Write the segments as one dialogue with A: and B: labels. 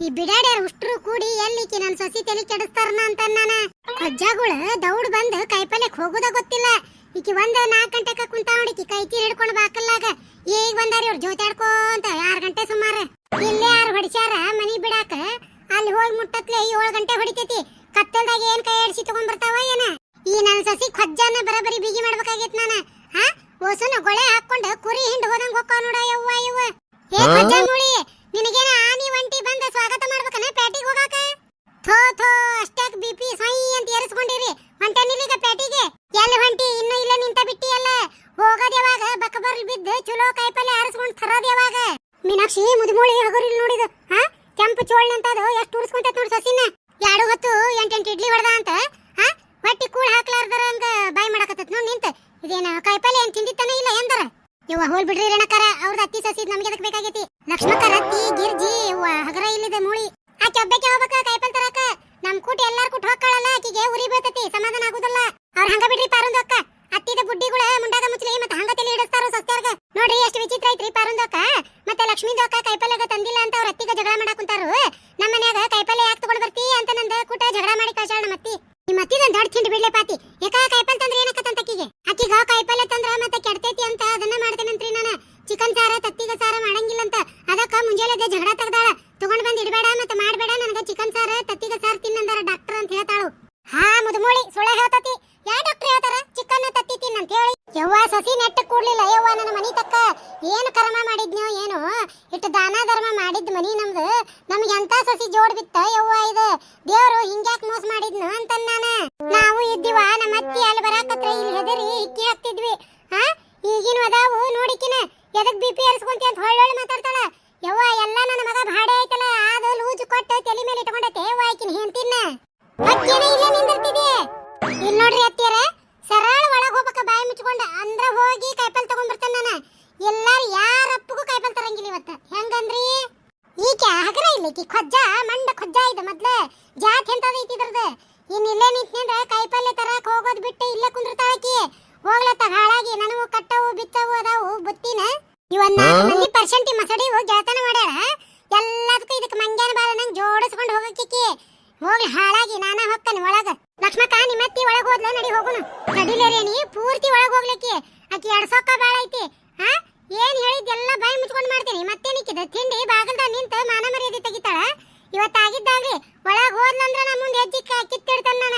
A: ಈ ಬಿಡಾಡ್ಯಾರ ಉಷ್ಟ್ರು ಕೂಡಿ ಎಲ್ಲಿಕಿ ನನ್ ಸೊಸಿ ತಲೆ ಕೆಡಿಸ್ತಾರನ ಅಂತ ನಾನ ಅಜ್ಜಗಳು ದೌಡ್ ಬಂದು ಕಾಯಿಪಲ್ಯಕ್ ಹೋಗುದ ಗೊತ್ತಿಲ್ಲ. ಈಕಿ ಒಂದ್ ನಾಲ್ಕ್ ಗಂಟೆಕ ಕುಂತಾವಣಿಕಿ ಕೈ ತೀರ್ ಹಿಡ್ಕೊಂಡು ಬಾಕಲ್ಲಾಗ ಈಗ ಬಂದಾರ ಇವ್ರು ಜೋತಾಡ್ಕೊಂತ ಆರ್ ಗಂಟೆ ಸುಮಾರ. ಇಲ್ಲೇ ಯಾರು ಹೊಡಿಸ್ಯಾರ ಮನಿ ಬಿಡಾಕ? ಅಲ್ಲಿ ಹೋಗಿ ಮುಟ್ಟತ್ಲೆ ಏಳು ಗಂಟೆ ಹೊಡಿತೈತಿ. ಕತ್ತಲ್ದಾಗ ಏನ್ ಕೈ ಆಡಿಸಿ ತಗೊಂಡ್ ಬರ್ತಾವ ಏನ? ಈ ನನ್ ಸಸಿ ಖಜ್ಜಾನ ಬರಬರಿ ಬಿಗಿ ಮಾಡ್ಬೇಕಾಗೈತ್ ನಾನ. ಹಾ? ಹೊಸನ ಗೊಳೆ ಹಾಕೊಂಡು ಕುರಿ ಹಿಂಡ್ ಹೋದಂಗ್ ಹೊಕ್ಕಾವ ನೋಡ ಯವ್ವ ಯವ್ವ. ಏ ಖಜ್ಜಾ ಮೂಳಿ! ನಿನಗೇನ ಆನಿ ಒಂಟಿ ಬಂದ ಸ್ವಾಗತ ಮಾಡ್ಬೇಕನ? ಪ್ಯಾಟಿಗೆ ಹೋಗಾಕ? ಥೋ ಥೋ, ಅಷ್ಟಾಕ್ ಬಿಪಿ ಸೈ ಅಂತ ಏರಿಸ್ಕೊಂಡಿರಿ. ಹೊಂಟನಿಲ್ಲಿಗ ಪ್ಯಾಟಿಗೆ ಎಲ್ಲಿ ಹೊಂಟಿ? ಇನ್ನು ಇಲ್ಲ ನಿಂತ ಬಿಟ್ಟಿ ಅಲ್ಲ ಹೋಗೋದ್ ಯಾವಾಗ? ಬಕ್ಕಬರ್ಲ್ ಬಿದ್ದು ಚಲೋ ಕಾಯಿಪಲ್ಲೆ ಆರಿಸ್ಕೊಂಡು ತರೋದ್ ಯಾವಾಗ? ಮೀನಾಕ್ಷಿ ಮುದುಮೂಳಿ ಹಗುರಿಲ್ ನೋಡಿದ, ಹಾ? ಕೆಂಪು ಚೋಳ್ನಂತದು, ಎಷ್ಟು ಉಡ್ಸ್ಕೊಂತೈತ್ ನೋಡ್ ಸಸಿನ ಎರಡು ಹೊತ್ತು ಎಂಟೆಂಟು ಇಡ್ಲಿ ಹೊಡೆದ ಅಂತ ಹಾ ಹೊಟ್ಟಿ ಕೂಳ್ ಹಾಕ್ಲಾರ್ದರ ಹಂಗ ಬಾಯ್ ಮಾಡಕತ್ತೈತ್ ನೋಡ್ ನಿಂತ ಇದೇನ ಕಾಯಿಪಲ್ಲೆ ಏನ್ ತಿಂದಿತ್ತಾನ ಇಲ್ಲ ಯವ್ವ, ಹೋಲ್ ಬಿಡ್ರಿ ರೇಣಕರ. ಅವ್ರದ್ದು ಅತ್ತಿ ಸಸಿ ನಮ್ಗೆ ಅದಕ್ಕೆ ಬೇಕಾಗೈತಿ. ಲಕ್ಷ್ಮಕ್ಕರ ಅತ್ತಿ, ಗಿರ್ಜಿ ಇವ ಹಗರ ಇಲ್ಲಿದೆ ಮೂಳಿ. ಆಕೆ ಒಬ್ಬಕ್ಕೆ ಹೋಗ್ಬೇಕ ಕಾಯಿಪಲ್ ತರಕ? ನಮ್ ಕೂಟ ಎಲ್ಲಾರ್ ಕೂಟ ಹೊಕ್ಕಳಲ್ಲ ಆಕಿಗೆ ಉರಿ ಬೀಳ್ತೈತಿ, ಸಮಾಧಾನ ಆಗುದಿಲ್ಲ. ಅವ್ರ ಹಂಗ ಬಿಡ್ರಿ ಪಾರುಂದಕ್ಕ ಅತ್ತಿದ ಬುಡ್ಡಿಗಳ ಮುಂಡಾಗ ಮುಚ್ಚಲಿ, ಮತ್ತೆ ಹಂಗ ತಲೆ ಹಿಡಿಸ್ತಾರ ಸಸ್ತ್ಯಾರ್ಗ ನೋಡ್ರಿ, ಎಷ್ಟು ವಿಚಿತ್ರ ಐತ್ರಿ ಪಾರುಂದಕ್ಕ ಮತ್ತೆ ಲಕ್ಷ್ಮೀದಕ್ಕ ಕಾಯಿಪಲ್ಯಾಗ ತಂದಿಲ್ಲ ಅಂತ ಅವ್ರ ಅತ್ತಿಗ ಜಗಳ ಮಾಡಕ್ ಕುಂತಾರು ನಮ್ಮ ಮನ್ಯಾಗ ಕಾಯಿಪಲ್ಲೆ ಯಾಕೆ ತಗೊಂಡ್ ಬರ್ತಿ ಅಂತ ನಂದ ಕೂಟ ಜಗಳ ಮಾಡಿ ಕಳ್ಸಾಳ ನಮ್ಮ ಅತ್ತಿ ನಿಮ್ಮ ಅತ್ತಿದ ದೊಡ್ಡ ತಿಂಡಿ ಬಿಡ್ಲೆ ಪಾತಿ ಯಾಕ ಕಾಯಿಪಲ್ ತಂದ್ರೆ ಏನಕ್ಕಂತ ಅಕ್ಕಿಗೆ ಅಕ್ಕಿಗ ಕಾಯಿಪಲ್ಲೆ ತಂದ್ರ ಮತ್ತೆ ಕೆಡ್ತೈತಿ ಅಂತ ಅದನ್ನ ಮಾಡ್ತೇನಂತ್ರಿ ನಾನು ಚಿಕನ್ ಸಾರ ತತ್ತಿಗ ಸಾರ ಮಾಡಂಗಿಲ್ಲ ಅಂತ ಅದಕ್ಕ ಮುಂಜಾನೆ ಎದ್ದ್ ಜಗಳ ತೆಗ್ದಾಳ ತಗೊಂಡ್ ಬಂದ್ ಇಡಬೇಡ ಮತ್ತೆ ಮಾಡ್ಬೇಡ ನನಗ ಚಿಕನ್ ಸಾರ ತತ್ತಿಗ ಸಾರ ತಿನ್ನಂದಾರ ಡಾಕ್ಟರ್ ಅಂತ ಹೇಳ್ತಾಳು ಹಾ ಮುದುಮೂಳಿ ಸುಳ್ಳ ಹೇಳ್ತತಿ ಯಾ ಡಾಕ್ಟರ್ ಹೇಳ್ತಾರ ಚಿಕನ್ ತತ್ತಿ ತಿನ್ನ ಅಂತ ಹೇಳಿ ಯವ್ವ ಸಸಿ ನೆಟ್ಟ ಕೂಡ್ಲಿಲ್ಲ. ಅಯ್ಯವ್ವ ನನ್ನ ಮನಿ ತಕ್ಕ ಏನು ಕರ್ಮ ಮಾಡಿದ್ನೋ ಏನು? ಇಟ್ಟು ದಾನ ಧರ್ಮ ಮಾಡಿದ್ ಮನಿ ನಮ್ದು. ನಮ್ಗೆ ಎಂತ ಸಸಿ ಜೋಡ್ ಬಿತ್ತ ಯವ್ವ ಇದು? ದೇವ್ರು ಹಿಂಗ್ಯಾಕ್ ಮೋಸ ಮಾಡಿದ್ನು ಅಂತ ನಾನ. ನಾವು ಇದ್ದೀವ, ನಮ್ಮ ಅತ್ತಿ ಅಲ್ಲಿ ಬರಾಕತ್ರ ಇಲ್ಲಿ ಹೆದರಿ ಇಕ್ಕಿ ಹಾಕ್ತಿದ್ವಿ. ಹಾ ಈಗಿನ ಅದಾವು ನೋಡಿಕಿನ. ಎದಕ್ ಬಿ ಪಿ ಏರಿಸ್ಕೊಂತಿ ಅಂತ ಹೊಳ್ಳೊಳ್ಳೆ ಮಾತಾಡ್ತಾಳ. ಯವ್ವ, ಎಲ್ಲ ನನ್ನ ಮಗ ಭಾಡೆ ಐತಲ್ಲ ಅದು ಲೂಜು ಕೊಟ್ಟು ತಲೆ ಮೇಲೆ ಇಟ್ಕೊಂಡೈತೆ. ಯವ್ವ, ಆಕಿನ ಹೆಂತಿನ ಅಕ್ಕಿನ ಇಲ್ಲೇ ಇಲ್ಲಿ ನೋಡ್ರಿ ಅತ್ತಿಯರ ಸರಳ ಒಳಗೆ ಹೋಗ್ಬೇಕ ಬಾಯಿ ಮುಚ್ಕೊಂಡ. ಅಂದ್ರ ಹೋಗಿ ಕಾಯಿಪಲ್ಲೆ ತಗೊಂಡ್ ಬರ್ತಾನ ನಾನು. ಎಲ್ಲಾರು ಯಾರ ಅಪ್ಪಗೂ ಕಾಯಿಪಲ್ ತರಂಗಿಲ್ಲ ಇವತ್ತ. ಹೆಂಗಂದ್ರಿ? ಈಕೆ ಹಗರ ಇಲ್ಲ ಈಕೆ. ಖೊಜ್ಜ ಮಂಡ ಖೊಜ್ಜ ಇದೆ ಮೊದ್ಲೇ. ಜಾತ್ ಎಂತದ ಐತಿ ಇದ್ರದ ಇನ್ ಇಲ್ಲೇ ನಿಂತ್ನಿಂದ ಕಾಯಿಪಲ್ಲೆ ತರಕ್ ಹೋಗೋದ್ ಬಿಟ್ಟು ಇಲ್ಲೇ ಕುಂದ್ರತಾಳಕಿ ಹೋಗ್ಲತ್ತ ಹಾಳಾಗಿ. ನನವು ಕಟ್ಟವು ಬಿತ್ತವು ಅದಾವು ಬುತ್ತಿನ. ಇವನ್ ಮಂದಿ ಪರ್ಸೆಂಟ್ ಮಸಡಿ ಗೆಳತನ ಮಾಡ್ಯಾಳ. ಎಲ್ಲದಕ್ಕೂ ಇದಕ್ಕೆ ಮಂಗ್ಯಾನ ಬಾಳ ನಂಗೆ ಜೋಡಿಸ್ಕೊಂಡು ಹೋಗಕ್ಕಿಕ್ಕಿ ಹೋಗ್ಲಿ ಹಾಳಾಗಿ ನಾನು ಹೊಕ್ಕನೆ ಒಳಗ. ಲಕ್ಷ್ಮಕ್ಕ ನಿಮ್ಮತ್ತಿ ಒಳಗ್ ಹೋದ್ಲ, ನಡಿ ಹೋಗುನು. ನಡಿಲೇರೇನಿ ಪೂರ್ತಿ ಒಳಗ್ ಹೋಗ್ಲಿಕ್ಕೆ. ಆಕಿ ಎಡ್ಸೋಕ ಬಾಳ ಐತಿ. ಹಾ ಏನ್ ಹೇಳಿದ್ದೆಲ್ಲ ಬಾಯಿ ಮುಚ್ಕೊಂಡ್ ಮಾಡ್ತೀನಿ. ಮತ್ತೇನಿಕ್ಕಿದ ತಿಂಡಿ, ಬಾಗಲ್ದ ನಿಂತ ಮಾನ ಮರ್ಯಾದೆ ತೆಗಿತಾಳ? ಇವತ್ತಾಗಿದ್ದಾಗ್ರಿ ಒಳಗ್ ಹೋದ್ಲಂದ್ರ ನಮ್ಮ ಮುಂದೆ ಹೆಜ್ಜಿ ಕಿತ್ತಿಡ್ತಾನ ನಾನ.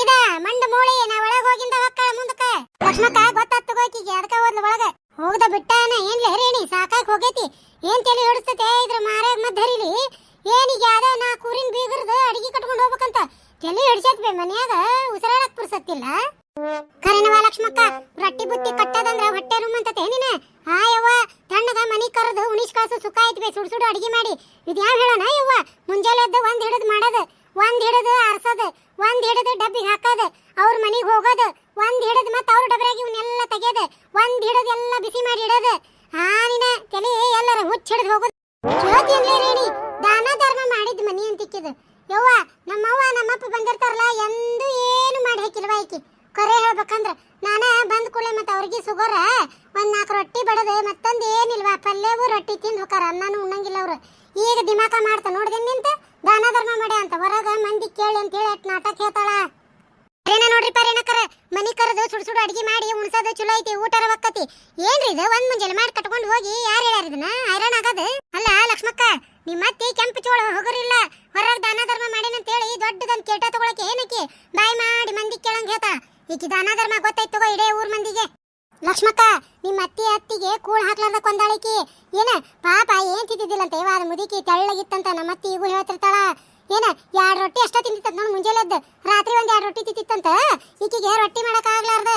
A: ಇದ, ಮಂಡ ಮೂಳಿ, ನಾ ಒಳಗ್ ಹೋಗಿಂದ ಹೊಕ್ಕಳ ಮುಂದಕ್ಕ ಲಕ್ಷ್ಮಕ್ಕ, ಗೊತ್ತಾತ್ ತಗೋಕಿಗೆ ಅದಕ್ಕ ಹೋದ್ಲ ಒಳಗ. ಹೋಗದ ಬಿಟ್ಟಾನ? ಏನ್ ಲೇರೇಣಿ ಸಾಕಾಗ ಹೋಗೈತಿ. ಏನ್ ತಲೆ ಹಿಡಿಸ್ತತೆ ಇದ್ರ ಮಾರಾಗ ಮದ್ದರಿಲಿ ಏನಿಗೆ ಅದ ನಾ ಕೂರಿನ ಬೀಗರ್ದು ಅಡಿಗೆ ಕಟ್ಕೊಂಡು ಹೋಗ್ಬೇಕಂತ. ತಲೆ ಹಿಡ್ಸತ್ ಬೇ ಮನ್ಯಾಗ? ಉಸಿರಾಡಕ್ ಪುರ್ಸತ್ತಿಲ್ಲ? ಕರೆನವ ಲಕ್ಷ್ಮಕ್ಕ, ರೊಟ್ಟಿ ಬುತ್ತಿ ಕಟ್ಟದಂದ್ರ ಹೊಟ್ಟೆ ರೂಮ್ ಅಂತ ನೀನ ಆ ಯವ್ವ ತಣ್ಣಗ ಮನಿ ಕರೆದು ಉಣಿಸ್ ಕಾಸು ಸುಖ ಐತಿ ಸುಡ್ ಸುಡು ಅಡಿಗೆ ಮಾಡಿ. ಇದು ಯಾವ ಹೇಳೋಣ ಯವ್ವ? ಮುಂಜಾನೆ ಎದ್ದು ಒಂದ್ ಹಿಡಿದು ಮಾಡೋದು, ಒಂದ್ ಹಿಡಿದು ಆರ್ಸೋದು, ಒಂದ್ ಹಿಡಿದು ಡಬ್ಬಿಗೆ ಹಾಕೋದು, ಅವ್ರ ಮನಿಗೆ ಹೋಗೋದು, ಒಂದ್ ಹಿಡಿದು ಮತ್ತೆ ಅವ್ರ ಡಬ್ರಾಗಿ ಇವನ್ನೆಲ್ಲ ತೆಗೆಯೋದು ಒಂದ್ ಹಿಡಿದು ಎಲ್ಲ ಬಿಸಿ ಮಾಡಿ ಇಡೋದು. ಆ ನಿನ, ತಲೆ ಎಲ್ಲರ ಹುಚ್ಚ ಹಿಡಿದು ಹೋಗೋದು. ದಾನ ಧರ್ಮ ಮಾಡಿದ ಮನಿ ಅಂತಿಕ್ಕಿದು. ಯವ್ವ, ನಮ್ಮವ್ವ ನಮ್ಮಪ್ಪ ಬಂದಿರ್ತಾರಲ್ಲ, ಎಂದು ಏನು ಮಾಡಿ ಹಾಕಿಲ್ವ ಆಕಿ ಕರೆ ಹೇಳ್ಬೇಕಂದ್ರ, ನಾನ ಬಂದ್ ಕೂಳೆ ಮತ್ತೆ ಅವ್ರಿಗೆ ಸುಗರ ಒಂದ್ ನಾಲ್ಕು ರೊಟ್ಟಿ ಬಡದೆ, ಮತ್ತೊಂದು ಏನಿಲ್ವಾ, ಪಲ್ಯವು ರೊಟ್ಟಿ ತಿಂದು ಹೋಕಾರ ಅನ್ನನೂ ಉಣ್ಣಂಗಿಲ್ಲ ಅವ್ರು. ಈಗ ದಿಮಾಕ ಮಾಡ್ತಾ ನೋಡ್ದೇನು ನಿಂತ, ದಾನ ಧರ್ಮ ಅಂತ ಹೊರಗ ಮಂದಿ ಕೇಳಿ ಅಂತ ಹೇಳಿ ಅಟ್ ನಾಟಕ ಹೇಳ್ತಾಳ. ಏನ ನೋಡ್ರಿ ಪರೇನಕರ ಮನಿ ಕರೆದು ಸುಡು ಸುಡು ಅಡಿಗೆ ಮಾಡಿ ಉಣ್ಸೋದು ಚಲೋ ಐತಿ ಊಟರ ಒಕ್ಕತಿ ಏನ್ರಿ ಇದು? ಒಂದ್ ಮುಂಜಾನೆ ಮಾಡಿ ಕಟ್ಕೊಂಡು ಹೋಗಿ, ಯಾರು ಹೇಳ್ಯಾರ ಇದನ್ನ? ಹೈರಾಣ ಆಗದು? ಅಲ್ಲ ಲಕ್ಷ್ಮಕ್ಕ, ನಿಮ್ಮ ಕೆಂಪು ಚೋಳ, ಹೋಗರಿಲ್ಲ. ಹೊರಗ್ ದಾನ ಧರ್ಮ ಮಾಡೇನಂತ ಹೇಳಿ ದೊಡ್ಡದೊಂದ್ ಕೇಟ ತಗೊಳಕ್ಕೆ ಏನಕ್ಕೆ ಬಾಯ್ ಮಾಡಿ ಮಂದಿ ಕೇಳಂಗ್ ಹೇಳ್ತಾ ಈಕಿ ದಾನ ಧರ್ಮ ಗೊತ್ತಾಯ್ತು ತಗೋ ಇಡೇ ಊರ್ ಮಂದಿಗೆ. ಲಕ್ಷ್ಮಕ್ಕ, ನಿಮ್ಮ ಅತ್ತಿ ಅತ್ತಿಗೆ ಕೂಳ್ ಹಾಕ್ಲಾರ್ದ ಕೊಂದಾಳಿಕಿ. ಏನ, ಪಾಪ ಏನ್ ತಿಂತಿದ್ದಿಲ್ಲಂತ ಇವಾಗ ಮುದುಕಿ ತೆಳ್ಳಗಿತ್ತಂತ ನಮ್ಮ ಅತ್ತಿ ಈಗೂ ಹೇಳ್ತಿರ್ತಾಳ. ಏನ ಎರಡ್ ರೊಟ್ಟಿ ಅಷ್ಟ ತಿಂದಿತ್ತಂತ ನೋಡ್ ಮುಂಜಾನೆ ಎದ್ದು ರಾತ್ರಿ ಒಂದ್ ಎರಡ್ ರೊಟ್ಟಿ ತಿಂತಿತ್ತಂತ ಈಕಿಗೆ ರೊಟ್ಟಿ ಮಾಡಕ್ ಆಗ್ಲಾರ್ದ.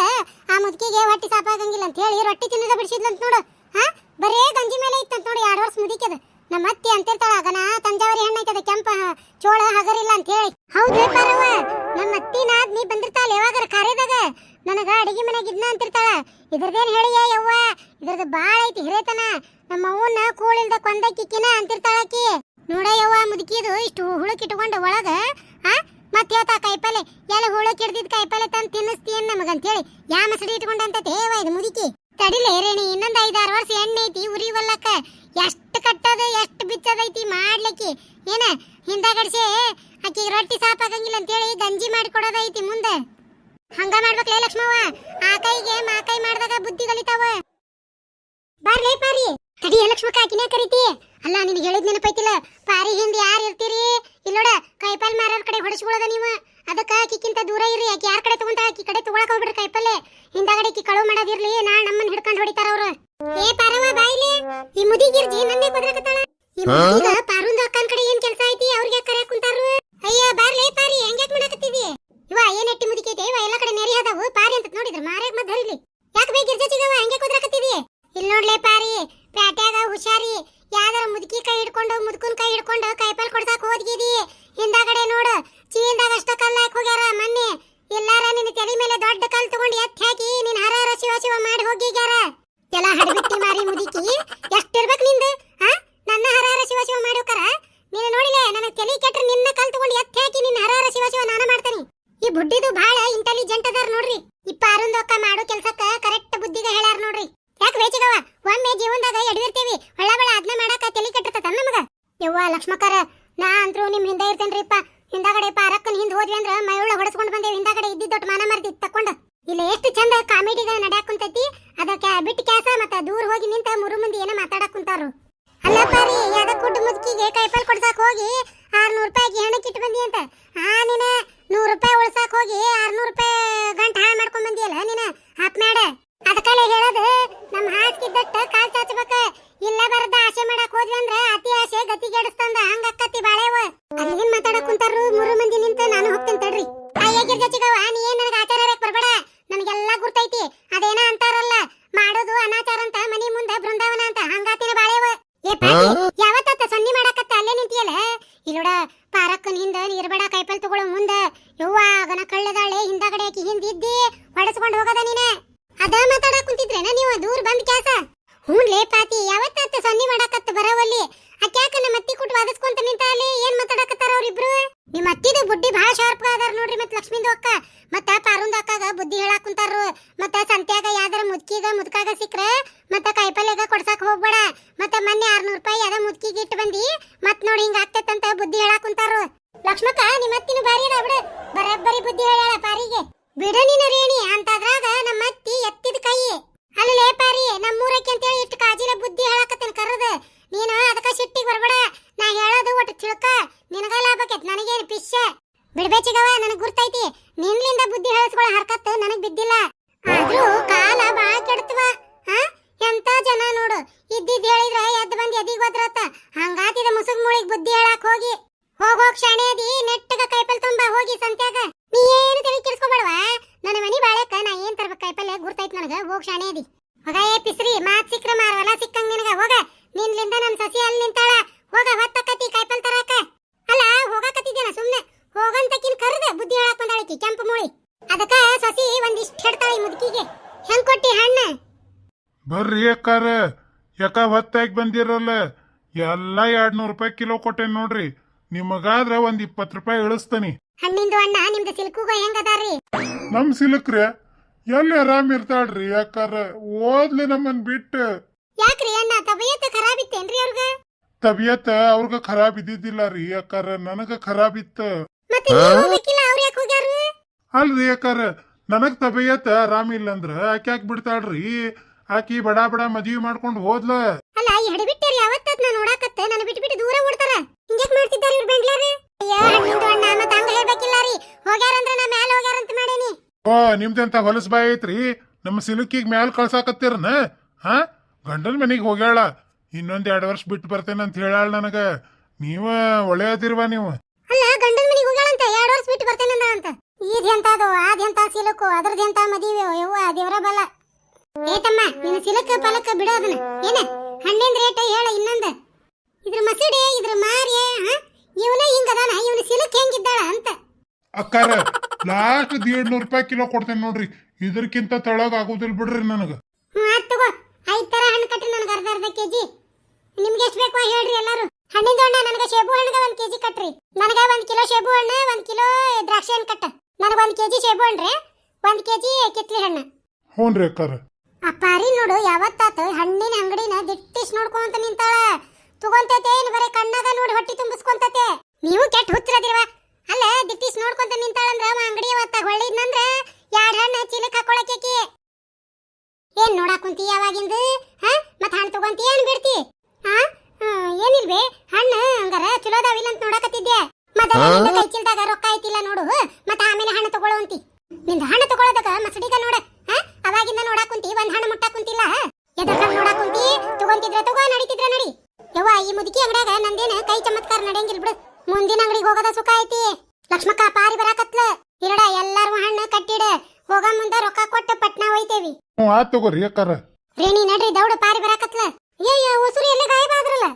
A: ಆ ಮುದುಕಿಗೆ ಹೊಟ್ಟಿ ಸಾಪಾಗಂಗಿಲ್ಲ ಅಂತ ಹೇಳಿ ರೊಟ್ಟಿ ತಿನ್ನದ ಬಿಡಿಸಿದ್ಲಂತ ನೋಡು. ಹಾ? ಬರೇ ಗಂಜಿ ಮೇಲೆ ಇತ್ತಂತ ನೋಡಿ ಎರಡು ವರ್ಷ ಮುದುಕಿದ ನಮ್ಮ ಅತ್ತಿ ಅಂತಿರ್ತಾಳ, ಗನ ತಂಜಾವರಿ ಹೆಣ್ಣೈತದ ಕೆಂಪ ಚೋಳ ಹಗರಿಲ್ಲ ಅಂತ ಹೇಳಿ ಹೌದು ಪಾರವ್ವ ನಮ್ಮ ಅತ್ತಿ ನಾದ್ ನೀ ಬಂದಿರ್ತಾಳ ಯಾವಾಗಾರ ಕಾರ್ಯದಾಗ ನನಗ ಅಡಿಗೆ ಮನೆಗೆ ಇದ್ನ ಅಂತಿರ್ತಾಳ ಇದ್ರದೇನ್ ಹೇಳಿಯ ಯವ್ವ? ಇದ್ರದ್ದು ಬಾಳ ಐತಿ ಹಿರೇತನ. ನಮ್ಮ ಅವ್ವನ್ನ ಕೂಳಿಲ್ದ ಕೊಂದಕ್ಕಿಕ್ಕಿನ ಅಂತಿರ್ತಾಳಕಿ ನೋಡ ಯವ್ವ, ಮುದುಕಿದು ಇಷ್ಟು ಹುಳಕ್ ಇಟ್ಕೊಂಡು ಒಳಗ, ಆ? ಮತ್ತೆ ಹೇಳ್ತಾ ಕಾಯಿಪಲ್ಲೆ ಎಲ್ಲ ಹುಳಕ್ ಕಾಯಿಪಲ್ಲೆ ತಂದು ತಿನ್ನಿಸ್ತೀಯನ್ ನಮಗಂತೇಳಿ? ಯಾ ಮಸಡಿ ಇಟ್ಕೊಂಡಂತ ಏವ ಇದು ಮುದುಕಿ. ತಡಿಲೆ ರೇಣಿ, ಇನ್ನೊಂದು ಐದಾರು ವರ್ಷ ಎಣ್ಣೆ ಐತಿ ಉರಿವಲ್ಲಕ್ಕ ಎಷ್ಟು ಕಟ್ಟದ, ಎಷ್ಟ್ ಬಿಚ್ಚದೈತಿ ಮಾಡ್ಲಿಕ್ಕೆ. ಏನ, ಹಿಂದಾಗಡ್ಸಿ ಆಕಿಗೆ ರೊಟ್ಟಿ ಸಾಪಾಗಂಗಿಲ್ಲ ಅಂತೇಳಿ ಗಂಜಿ ಮಾಡಿ ಕೊಡೋದೈತಿ ಮುಂದೆ. ಹಂಗ ಮಾಡ್ಬೇಕ್ಲೇ ಲಕ್ಷ್ಮವ್ವ? ಆ ಕೈಗೆ ಮಾ ಕೈ ಮಾಡಿದಾಗ ಬುದ್ಧಿ ಕಲಿತಾವ. ಬರ್ಲೇ ಪಾರಿ. ತಡಿ ಲಕ್ಷ್ಮಕ್ಕ ಕಾಕಿನ ಕರಿತಿ. ಅಲ್ಲ, ನಿನಗೆ ಹೇಳಿದ್ ನೆನಪೈತಿಲ್ಲ? ಪಾರಿ ಹಿಂದೆ ಯಾರು ಇರ್ತೀರಿ? ಇಲ್ಲೋಡ ಕೈಪಲ್ ಮಾರೋರ್ ಕಡೆ ಹೊಡಿಸ್ಕೊಳ್ಳೋದ ನೀವು. ಅದಕ್ಕ ಆಕಿಕ್ಕಿಂತ ದೂರ ಇರ್ರಿ. ಆಕಿ ಯಾರ ಕಡೆ ತಗೊಂಡ ಆಕಿ ಕಡೆ ತಗೊಳಕ್ ಹೋಗ್ಬಿಡ್ರಿ ಕೈಪಲ್ಲೆ. ಹಿಂದಾಗಡೆ ಆಕಿ ಕಳುವು ಮಾಡೋದಿರ್ಲಿ. ನಾ ನಮ್ಮನ್ನ ಹಿಡ್ಕೊಂಡು ಹೊಡಿತಾರ ಅವ್ರು ಏ ಪಾರವ ಬಾಯಿಲಿ ಈ ಮುದಿಗಿರ್ಜಿ ನನ್ನೇ ಬದ್ರಕತ್ತಾಳ ಈ ಮುದಿಗ ಪಾರುಂದ ಅಕ್ಕನ ಕಡೆ ಏನ್ ಕೆಲಸ ಐತಿ ಅವ್ರಿಗೆ ಕರೆಯಕ್ ಕುಂತಾರು ಅಯ್ಯ ಬಾರ್ಲೇ ಪಾರಿ ಹೆಂಗ್ಯಾಕ್ ಮಾಡಕತ್ತಿದಿ ಇವ ಏನ್ ಎಟ್ಟಿ ಮುದಿಕೈತೆ ಇವ ಎಲ್ಲ ಕಡೆ ನೆರಿ ಹದಾವು ಪಾರಿ ಅಂತ ನೋಡಿದ್ರ ಮಾರ್ಯಾಗ ಮದ್ ಹರಿಲಿ ಯಾಕೆ ಬೇ ಗಿರ್ಜಾ ಚಿಗವ ಹೆಂಗೆ ಕುದ್ರಕತ್ತಿದಿ ಇಲ್ಲಿ ನೋಡ್ಲೇ ಪಾರಿ ಪ್ಯಾಟ್ಯಾಗ ಹುಷಾರಿ ಯಾವ್ದಾರ ಮುದುಕಿ ಕೈ ಹಿಡ್ಕೊಂಡು ಮುದುಕನ್ ಕೈ ಹಿಡ್ಕೊಂಡು ಕೈಪಲ್ ಕೊಡ್ಸಾಕ್ ಹೋದ್ಗಿದಿ ಹಿಂದಾಗಡೆ ನೋಡು ಚೀನ್ದಾಗ ಅಷ್ಟ ಕಲ್ಲ ಹಾಕಿ ಹೋಗ್ಯಾರ ಮೊನ್ನೆ ಎಲ್ಲಾರ ನಿನ್ನ ತಲೆ ಮೇಲೆ ದೊಡ್ಡ ಕಲ್ ತಗೊಂಡು ಎತ್ತಿ ಹಾಕಿ ನಿನ್ ಹರಾರ ಶಿವ ಶಿವ ಮಾಡಿ ಹೋಗಿಗ್ಯಾರ ಎಲ್ಲ ಹಡಬಿಟ್ಟಿ ಮಾರಿ ಮುದುಕಿ ಎಷ್ಟಿರ್ಬೇಕು ನಿಂದು ಹಾ ನನ್ನ ಹರಾರ ಶಿವ ಶಿವ ಮಾಡಿ ಹೋಗಾರ ನೀನು ನೋಡಿಲೆ ನನಗೆ ತಲೆ ಕೆಟ್ರೆ ನಿನ್ನ ಕಲ್ ತಗೊಂಡು ಎತ್ತಿ ಹಾಕಿ ನಿನ್ನ ಹರಾರ ಶಿವ ಶಿವ ನಾನು ಮಾಡ್ತೀನಿ ಈ ಬುಡ್ಡಿದು ಬಹಳ ಇಂಟೆಲಿಜೆಂಟ್ ಅದಾರ ನೋಡ್ರಿ, ಈ ಅಕ್ಕ ಮಾಡೋ ಕೆಲಸಕ್ಕ ಕರೆಕ್ಟ್ ಬುದ್ಧಿಗ ಹೇಳ್ಯಾರ ನೋಡ್ರಿ. ಯಾಕ ವೇಚಿಗವ ಒಮ್ಮೆ ಜೀವನದಾಗ ಎಡವಿರ್ತೀವಿ ಒಳ್ಳ ಬಳ ಅದನ್ನ ಮಾಡಾಕ ತಲೆ ಕೆಟ್ಟಿರ್ತದ ನಮಗ. ಯವ್ವ ಲಕ್ಷ್ಮಕರ, ನಾ ಅಂತ್ರು ನಿಮ್ ಹಿಂದೆ ಇರ್ತೇನ್ರಿಪ್ಪ. ಹಿಂದಾಗಡೆ ಪಾರಕ್ಕನ್ ಹಿಂದ್ ಹೋದ್ವಿ ಅಂದ್ರ ಮೈಯುಳ್ಳ ಹೊಡೆಸ್ಕೊಂಡ್ ಬಂದೇವಿ. ಹಿಂದಾಗಡೆ ದೊಡ್ಡ ಮಾನ ಮರ್ದಿ ತಕೊಂಡ ಇಲ್ಲ ಎಷ್ಟು ಚಂದ ಕಾಮಿಡಿಗಳ ನಡ್ಯಾಕ್ ಕುಂತೈತಿ. ಅದಕ್ಕೆ ಬಿಟ್ಟು ಕ್ಯಾಸ ಮತ್ತ ದೂರ ಹೋಗಿ ನಿಂತ ಮುರು ಮಂದಿ ಏನೋ ಮಾತಾಡಕ್ ಕುಂತಾರು ಅಲ್ಲ ಪಾರಿ ಯಾವ್ದ ಕುಡ್ ಮುದುಕಿಗೆ ಕೈಪಲ್ ಕೊಡ್ಸಾಕ್ ಹೋಗಿ ಆರ್ನೂರು ರೂಪಾಯಿ ಹಣಕ್ಕೆ ಬಂದಿ ಅಂತ. ಆ ನೀನ ನೂರು ರೂಪಾಯಿ ಉಳ್ಸಾಕ್ ಹೋಗಿ ಆರ್ನೂರು ರೂಪಾಯಿ ಗಂಟೆ ಹಾಳು ಮಾಡ್ಕೊಂಡ್ ಬಂದಿಯಲ್ಲ ನೀನ? ಹಾಪ್ ಮಾಡ. ಅದಕ್ಕಲೆ ಹೇಳೋದು ನಮ್ಮ ಹಾಸ್ಕಿದ್ದಟ್ಟ ಕಾಲ್ ಚಾಚಬೇಕ. ಇಲ್ಲ ಬರದ ಆಸೆ ಮಾಡಕ್ ಹೋದ್ವಿ ಅಂದ್ರೆ ಅತಿ ಆಸೆ ಗತಿಗೆಡಿಸ್ತಂದ ಹಂಗ ಅಕ್ಕತ್ತಿ ಬಾಳೆವ ಅಲ್ಲಿಗೇನ್ ಮಾತಾಡಕ್ ಕುಂತಾರು ಮೂರು ಮಂದಿ ನಿಂತ ನಾನು ಹೋಗ್ತೇನೆ ತಡ್ರಿ. ಅಯ್ಯಗಿರ್ಗ ಗಚಿಗವ ನೀ ಏನ್ ನನಗೆ ಆಚಾರ ಬರ್ಬೇಡ? ನನಗೆಲ್ಲ ಗುರ್ತೈತಿ ಅದೇನ ಅಂತಾರಲ್ಲ ಮಾಡೋದು ಅನಾಚಾರ ಅಂತ ಮನಿ ಮುಂದ ಬೃಂದಾವನ ಅಂತ ಹಂಗಾತಿನ ಬಾಳೆವ ಏ ಪಾಟಿ ಯಾವತ್ತ ಸೊನ್ನಿ ಮಾಡಕತ್ತ ಅಲ್ಲೇ ನಿಂತಿಯಲ್ಲ ಇಲ್ಲೋಡ ಪಾರಕ್ಕನ್ ಹಿಂದ ನೀರ್ಬೇಡ ಕೈಪಲ್ ತಗೊಳ್ಳೋ ಮುಂದ ಯವ್ವ ಗನ ಕಳ್ಳದಾಳೆ ಹಿಂದಗಡೆ ಆಕಿ ಹಿಂದಿದ್ದಿ ಹೊಡೆಸ್ಕೊಂಡು ಹೋಗದ ನೀನ ಅದ ಮಾತಾಡಕ್ ಕುಂತಿದ್ರೇನ ನೀವು ದೂರ ಬಂದ್ ಕ್ಯಾಸ ಹ್ಞೂನ್ಲೇ ಪಾತಿ ಯಾವತ್ತ ಸನ್ನಿ ಮಾಡಕತ್ತ ಬರವಲ್ಲಿ. ಅಕ್ಯಾಕ ನಮ್ಮ ಅತ್ತಿ ಕುಟ್ ವಾದಿಸ್ಕೊಂತ ನಿಂತ ಅಲ್ಲಿ ಏನ್ ಮಾತಾಡಕತ್ತಾರ ಅವ್ರಿಬ್ರು? ನಿಮ್ಮ ಅತ್ತಿದು ಬುಡ್ಡಿ ಬಹಳ ಶಾರ್ಪ್ ಅದಾರ ನೋಡ್ರಿ ಮತ್ತೆ ಲಕ್ಷ್ಮಿಂದು ಅಕ್ಕ. ಮತ್ತ ಪಾರುಂದ ಅಕ್ಕಗ ಬುದ್ಧಿ ಹೇಳಾಕ್ ಕುಂತಾರು ಮತ್ತ ಸಂತ್ಯಾಗ ಯಾವ್ದಾರ ಮುದ್ಕಿಗ ಮುದ್ಕಾಗ ಸಿಕ್ರ, ಮತ್ತ ಕಾಯಿಪಲ್ಯಗ ಕೊಡ್ಸಾಕ್ ಹೋಗ್ಬೇಡ. ಮತ್ತ ಮೊನ್ನೆ ಆರ್ನೂರ್ ರೂಪಾಯಿ ಅದ ಮುದ್ಕಿಗೆ ಇಟ್ಟು ಬಂದಿ. ಮತ್ ನೋಡಿ ಹಿಂಗ ಆಗ್ತೈತಂತ ಬುದ್ಧಿ ಹೇಳಾಕ್ ಕುಂತಾರು ಲಕ್ಷ್ಮಕ್ಕ, ನಿಮ್ಮ ಅತ್ತಿನೂ ಬಾರಿ ಅದ ಬಿಡು. ಬರಬ್ಬರಿ ಬುದ್ಧಿ ಹೇಳ್ಯಾಳ ಪಾರಿಗೆ. ಬಿಡ ನೀನು ರೇಣಿ, ಅಂತದ್ರಾಗ ನಮ್ಮ ಅತ್ತಿ ಎತ್ತಿದ ಕೈ ಅಲ್ಲೇ ಪಾರಿ ನಮ್ಮೂರಕ್ಕೆ ಅಂತೇಳಿ ಇಷ್ಟು ಕಾಜಿನ ಬುದ್ಧಿ ಹೇಳಕತ್ತೇನೆ ಕರ್ರದ. ನೀನು ಅದಕ್ಕ ಸಿಟ್ಟಿಗೆ ಬರ್ಬೇಡ. ನಾ ಹೇಳೋದು ಒಟ್ಟು ತಿಳ್ಕ. ನಿನಗ ಲಾಭ ಆಕೈತ್, ನನಗೇನು ಪಿಶ್ಶ. ಬಿಡ್ಬೇಚಿಗವ ನನಗ್ ಗುರ್ತೈತಿ. ನಿನ್ನಿಂದ ಬುದ್ಧಿ ಹೇಳಿಸ್ಕೊಳ್ಳೋ ಹರ್ಕತ್ತು ನನಗೆ ಬಿದ್ದಿಲ್ಲ. ಆದ್ರೂ ಕಾಲ ಬಾಳ ಕೆಡ್ತವ. ಹಾ? ಎಂತ ಜನ ನೋಡು. ಇದ್ದಿದ್ ಹೇಳಿದ್ರ ಎದ್ದು ಬಂದು ಎದಿಗ್ ಒದ್ರತ್ತ. ಹಂಗಾತಿದ ಮುಸುಗ್ ಮುಳಿಗ್ ಬುದ್ಧಿ ಹೇಳಕ್ ಹೋಗಿ. ಹೋಗ್ ಹೋಗ್ ಶಾಣೆ ನೆಟ್ಟಗ ಕೈಪಲ್ ತುಂಬಾ ಹೋಗಿ ಸಂತ್ಯಾಗ. ಏನು ತಲೆ ಕೆಡಿಸ್ಕೊಬೇಡವ? ನನ್ನ ಮನಿ ಬಾಳೆಕ ನಾ ಏನ್ ತರ್ಬೇಕು? ಕಾಯಿಪಲ್ಲೆ ಗುರ್ತೈತ್ ನನಗ. ಹೋಗ್ ಶಾಣೆ ಅದಿ. ಹೋಗ ಏ ಪಿಸ್ರಿ, ಮಾತ್ ಸಿಕ್ರ ಮಾರವಲ್ಲ, ಸಿಕ್ಕಂಗ್ ನಿನಗ. ಹೋಗ. ನಿನ್ಲಿಂದ ನನ್ ಸಸಿ ಅಲ್ಲಿ ನಿಂತಾಳ. ಹೋಗ, ಹೊತ್ತಕತಿ ಕೈಪಲ್ ತರಾಕ. ಅಲ್ಲ, ಹೋಗಕತ್ತಿದ್ದೇನ ಸುಮ್ನೆ? ಹೋಗಂತಕಿನ್ ಕರ್ದ ಬುದ್ಧಿ ಹೇಳಾಕ್ ಬಂದಾಳಕಿ, ಕೆಂಪು ಮೂಳಿ. ಅದಕ್ಕ ಸಸಿ ಒಂದಿಷ್ಟ್ ಈ ಮುದುಕಿಗೆ. ಹೆಂಗ್ ಕೊಟ್ಟಿ ಹಣ್ಣ?
B: ಬರ್ರಿ ಅಕ್ಕಾರ. ಯಾಕ ಹೊತ್ತಾಗಿ ಬಂದಿರಲ್ಲ? ಎಲ್ಲ ಎರಡ್ ನೂರು ರೂಪಾಯಿ ಕಿಲೋ ಕೊಟ್ಟೇನ್ ನೋಡ್ರಿ. ನಿಮಗಾದ್ರೆ ಒಂದ್ ಇಪ್ಪತ್ತು ರೂಪಾಯಿ ಇಳಿಸ್ತಾನಿ.
A: ಹಣ್ಣಿಂದು ಅಣ್ಣ ನಿಮ್ದು ಸಿಲ್ಕುಗ ಹೆಂಗ್ ಅದಾರಿ
B: ನಮ್ ಸಿಲ್ಕ್ರ ಎಲ್ಲಿ ಆರಾಮ್ ಇರ್ತಾಳ್ರಿ ಯಾಕಾರ? ಓದ್ಲಿ ನಮ್ಮನ್ ಬಿಟ್ಟು.
A: ಯಾಕ್ರಿ ಅಣ್ಣ ತಬಿಯತ್ತ ಖರಾಬ್ ಇತ್ತೇನ್ರಿ ಅವ್ರಗ?
B: ತಬಿಯತ್ತ ಅವ್ರಗ ಖರಾಬ್ ಇದ್ದಿದ್ದಿಲ್ಲ ರೀ ಯಾಕಾರ? ನನಗ ಖರಾಬ್ ಇತ್ತ.
A: ಮತ್ತೆ ನೀವ್ ಹೋಗ್ಬೇಕಿಲ್ಲ ಅವ್ರ ಯಾಕೆ ಹೋಗ್ಯಾರು
B: ಅಲ್ರಿ ಯಾಕಾರ? ನನಗ್ ತಬಿಯತ್ ಆರಾಮ್ ಇಲ್ಲಂದ್ರ ಆಕೆ ಯಾಕೆ ಬಿಡ್ತಾಳ್ರಿ? ಆಕಿ ಬಡ ಬಡ ಮದ್ವಿ ಮಾಡ್ಕೊಂಡು ಹೋದ್ಲ.
A: ಅಲ್ಲ ಈ ಹಡಿಬಿಟ್ಟರಿ ಯಾವತ್ತದ್ ನೋಡಾಕತ್ತ ನೋಡಾಕತ್ತೆ ನನ್ನ ಬಿಟ್ಟು ಬಿಟ್ಟು ದೂರ ಓಡ್ತಾರ. ಹಿಂಗ್ಯಾಕ್ ಮಾಡ್ತಿದ್ದಾರೆ ಇವ್ರು ಬೆಂಗ್ಳೂರು? ಹೇಳ್ಬೇಕಿಲ್ಲ ರೀ. ಮ್ಯಾಲ ಹೋಗ್ಯಾರಂತ ಮಾಡೇನಿ.
B: ಓ ನಿಮ್ದೆಂತ ಹೊಲಸ್ ಬಾಯ್ ಐತ್ರಿ? ನಮ್ಮ ಸಿಲುಕಿಗ್ ಮ್ಯಾಲ್ ಕಳ್ಸಾಕತ್ತೀರನ? ಹಾ? ಗಂಡನ ಮನೆಗೆ ಹೋಗ್ಯಾಳ. ಇನ್ನೊಂದ್ ಎರಡ್ ವರ್ಷ ಬಿಟ್ಟು ಬರ್ತೇನೆ ಅಂತ ಹೇಳಾಳ ನನಗ. ನೀವ ಒಳ್ಳೆಯದಿರ್ವ ನೀವು.
A: ಅಲ್ಲ ಗಂಡನ ಮನೆಗೆ ಹೋಗ್ಯಾಳಂತ ಎರಡು ವರ್ಷ ಬಿಟ್ಟು ಬರ್ತೇನೆ ಅಂತ. ಈದ್ ಅದು ಆದ್ ಎಂತ ಸಿಲುಕು ಅದ್ರದ್ ಎಂತ ಮದಿವೆ ಯವ್ವ ದೇವ್ರ ಬಲ. ಏ ತಮ್ಮ ನಿನ್ನ ಸಿಲಕ ಪಲಕ ಬಿಡು ಅದನ್ನ ಏನ? ಹಣ್ಣಿನ ರೇಟ್ ಹೇಳ ಇನ್ನೊಂದ? ಇದ್ರ ಮಸೀಡಿ ಇದ್ರ ಮಾರ್ಯ ಇವನ ಹಿಂಗದಾನ ಇವನ ಸಿಲಕ್ ಹೆಂಗಿದ್ದಾಳ ಅಂತ.
B: ಅಕ್ಕಾರ ಲಾಸ್ಟ್ ದೇಡ್ ನೂರ್ ರೂಪಾಯಿ ಕಿಲೋ ಕೊಡ್ತೇನೆ ನೋಡ್ರಿ. ಇದಕ್ಕಿಂತ ತಳಗ ಆಗೋದಿಲ್ಲ ಬಿಡ್ರಿ ನನಗ.
A: ಹ್ಮ್ ಆತ್ ತಗೋ. ಐದ್ ತರ ಹಣ್ಣು ಕಟ್ರಿ ನನಗೆ ಅರ್ಧ ಅರ್ಧ ಕೆಜಿ. ನಿಮ್ಗೆ ಎಷ್ಟು ಬೇಕು ಹೇಳ್ರಿ ಎಲ್ಲಾರು. ಹಣ್ಣಿಂದ ಹಣ್ಣ ನನಗೆ ಶೇಬು ಹಣ್ಣಿಗೆ ಒಂದ್ ಕೆಜಿ ಕಟ್ರಿ. ನನಗೆ ಒಂದ್ ಕಿಲೋ ಶೇಬು ಹಣ್ಣು ಒಂದ್ ಕಿಲೋ ದ್ರಾಕ್ಷಿ ಹಣ್ಣು ಕಟ್ಟ. ನನಗೆ ಒಂದ್ ಕೆಜಿ ಶೇಬು ಹಣ್ಣ್ರಿ ಒಂದ್ ಕೆಜಿ ಕಿತ್ಲಿ ಹಣ್ಣು.
B: ಹ್ಞೂನ್ರಿ ಅಕ್ಕಾರ.
A: ಆ ಪಾರಿ ನೋಡು ಯಾವತ್ತಾತ ಹಣ್ಣಿನ ಅಂಗಡಿನ ದಿಟ್ಟಿಸ್ ನೋಡ್ಕೊಂತ ನಿಂತಾಳ. ತಗೊಂತೈತೆ ಏನ್ ಬರೀ ಕಣ್ಣಾಗ ನೋಡಿ ಹೊಟ್ಟಿ ತುಂಬಿಸ್ಕೊಂತತೆ. ನೀವು ಕೆಟ್ಟ ಹುಚ್ಚರದಿರುವ. ಅಲ್ಲ ದಿಟ್ಟಿಸ್ ನೋಡ್ಕೊಂತ ನಿಂತಾಳಂದ್ರ ಅವ ಅಂಗಡಿ ಅವತ್ತ ಹೊಳ್ಳಿದ್ನಂದ್ರ ಯಾರ್ ಹಣ್ಣ ಚೀಲಕ್ ಹಾಕೊಳಕೇಕಿ ಏನ್ ನೋಡಾಕ ಕುಂತಿ ಯಾವಾಗಿಂದ ಹ? ಮತ್ ಹಣ್ಣು ತಗೊಂತಿ ಏನ್ ಬಿಡ್ತಿ? ಹಾ? ಏನಿಲ್ವೇ? ಹಣ್ಣು ಹಂಗಾರ ಚಲೋ ಅದಾವಿಲ್ಲ ಅಂತ ನೋಡಕತ್ತಿದ್ದೆ. ಮೊದಲ ಕೈ ಚೀಲದಾಗ ರೊಕ್ಕ ಐತಿಲ್ಲ ನೋಡು. ಮತ್ತ ಆಮೇಲೆ ಹಣ್ಣು ತಗೊಳ್ಳೋಂತಿ ನಿಂದ ಹಣ್ಣು ತಗೊಳ್ಳೋದಕ್ಕ ಮಸಡಿಗ ನೋಡ. ಹಾ? ಅವಾಗಿಂದ ನೋಡಾಕ್ ಕುಂತಿ ಒಂದ್ ಹಣ್ಣು ಮುಟ್ಟಾಕ್ ಕುಂತಿಲ್ಲ. ಎದಕ್ಕ ನೋಡಾಕ್ ಕುಂತಿ ತಗೊಂತಿದ್ರ ತಗೋ ನಡೀತಿದ್ರ ನಡಿ. ಯವ್ವ ಈ ಮುದುಕಿ ಅಂಗಡ್ಯಾಗ ನಂದೇನ ಕೈ ಚಮತ್ಕಾರ ನಡೆಯಂಗಿಲ್ ಬಿಡು. ಮುಂದಿನ ಅಂಗಡಿಗೆ ಹೋಗೋದ ಸುಖ ಐತಿ. ಲಕ್ಷ್ಮಕ್ಕ ಪಾರಿ ಬರಾಕತ್ಲ. ಇರಡ ಎಲ್ಲಾರು ಹಣ್ಣು ಕಟ್ಟಿಡ. ಹೋಗ ಮುಂದ ರೊಕ್ಕ ಕೊಟ್ಟು ಪಟ್ನಾ ಹೋಯ್ತೇವಿ
B: ಹ್ಞೂ ಆತ್ ತಗೋರಿ ಅಕ್ಕಾರ.
A: ರೇಣಿ ನಡ್ರಿ ದೌಡ ಪಾರಿ ಬರಾಕತ್ಲ. ಏಯ್ಯ ಉಸುರು ಎಲ್ಲಿ ಗಾಯಬ ಆದ್ರಲ್ಲ